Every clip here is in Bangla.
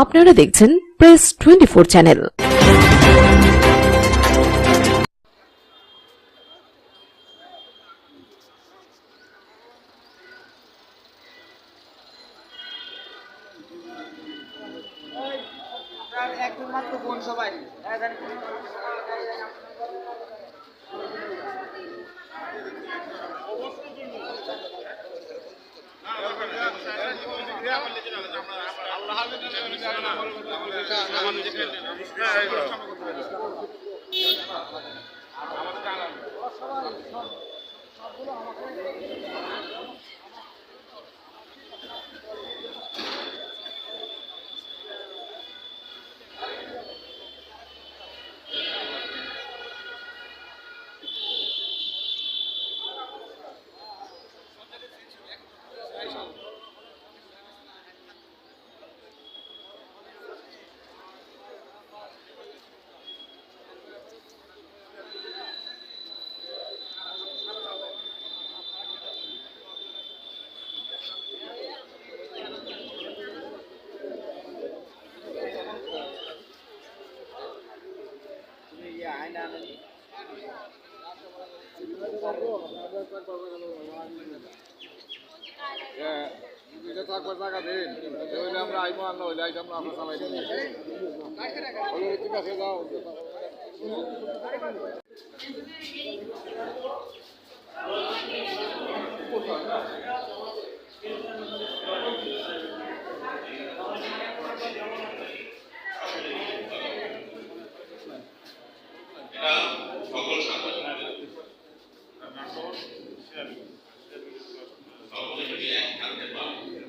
আপনারা দেখছেন প্রেস টোয়েন্টি ফোর চ্যানেল একজন বোন সবাই। হ্যাঁ, Eyvallah. వెళ్ళాలని আমরা আইবো আনলো হইলে আইতাম না আপনার সবাই ঠিক আছে যাও Thank you. আনতে পারবো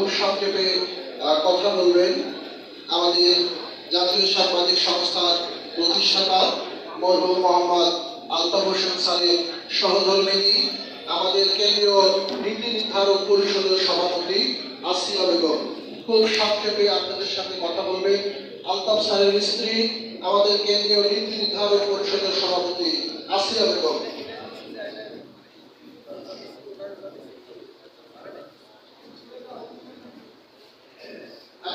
খুব সংক্ষেপে কথা বলবেন আমাদের জাতীয় সাংবাদিক সংস্থার প্রতিষ্ঠাতা মরহুম মোহাম্মদ আলতাফ হোসেন সাহেব সহধর্মিনী, আমাদের কেন্দ্রীয় নীতি নির্ধারক পরিষদের সভাপতি আসিয়া বেগম। খুব সংক্ষেপে আপনাদের সাথে কথা বলবে আলতাফ স্যারের স্ত্রী, আমাদের কেন্দ্রীয় নীতি নির্ধারক পরিষদের সভাপতি আসিয়া বেগম।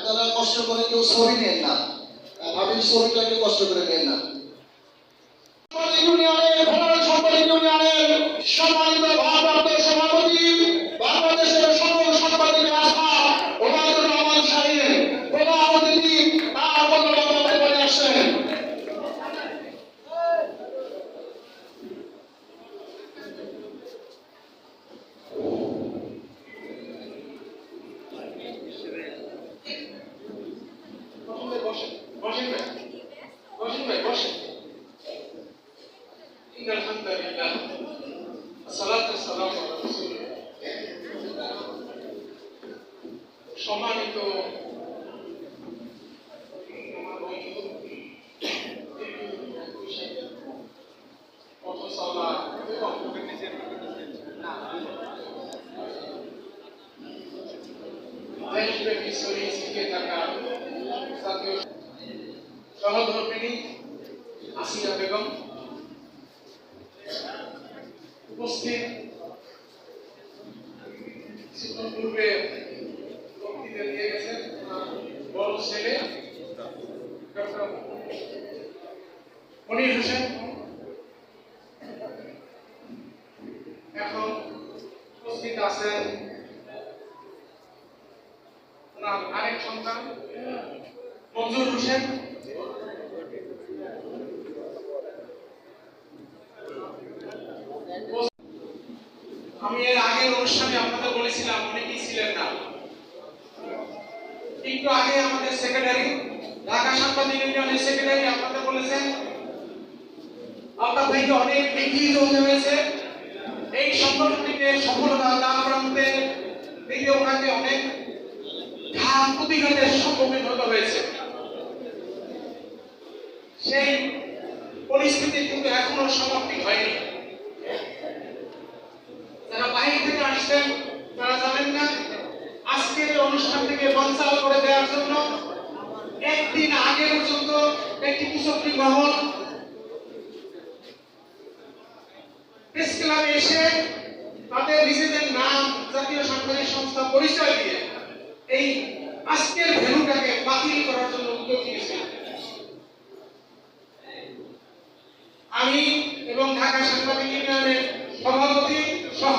তারা কষ্ট করে কেউ শরীর নেন না। ভাবেন শরীরটাকে কষ্ট করে নেন না। শরীর শিখে থাকা সহধর্মিনী আসিয়া বেগম উপস্থিত। ছেলে ডক্টর মনির হোসেন। মঞ্জুর হোসেন আমি এর আগের অনুষ্ঠানে আপনাদের বলেছিলাম অনেকেই ছিলেন না। একটু আগে আমাদের সেক্রেটারি ঢাকা সাংবাদিক ইউনিয়নের সেক্রেটারি আপনাদের বলেছেন, আপনার থেকে অনেক বিঘ্নিত হতে হয়েছে। এই সংগঠনটিকে সফলতা দান প্রান্তে দিকে ওনাকে অনেক ঘাত প্রতিঘাতের সম্মুখীন হতে হয়েছে। সেই পরিস্থিতি কিন্তু এখনও সমাপ্তি হয়নি। যারা বাইরে থেকে আসছেন, তারা জানেন না, আজকের অনুষ্ঠান থেকে বানচাল করে দেওয়ার জন্য একদিন আগে পর্যন্ত একটি কুচক্রি মহল প্রেস ক্লাবে এসে তাদের নিজেদের নাম জাতীয় সাংবাদিক সংস্থা পরিচয় দিয়ে এই আজকের ভেনুটাকে বাতিল করার জন্য উদ্যোগ নিয়েছে। আমি এবং ঢাকা সাংবাদিক ইউনিয়নের সভাপতি সহ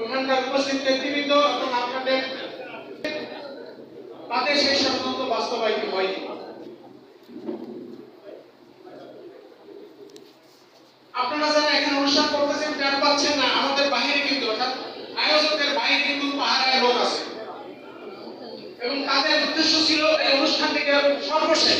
ওখানকার উপস্থিত নেতৃবৃন্দ এবং আপনাদের তাদের সেই সিদ্ধান্ত বাস্তবায়িত হয়নি। আপনারা যারা এখানে অনুষ্ঠান করতেছেন টের পাচ্ছেন না, আমাদের বাইরে কিন্তু, অর্থাৎ আয়োজকদের বাইরে কিন্তু পাহাড়ের লোক আছে। এবং তাদের উদ্দেশ্য ছিল এই অনুষ্ঠানটিকে সর্বশেষ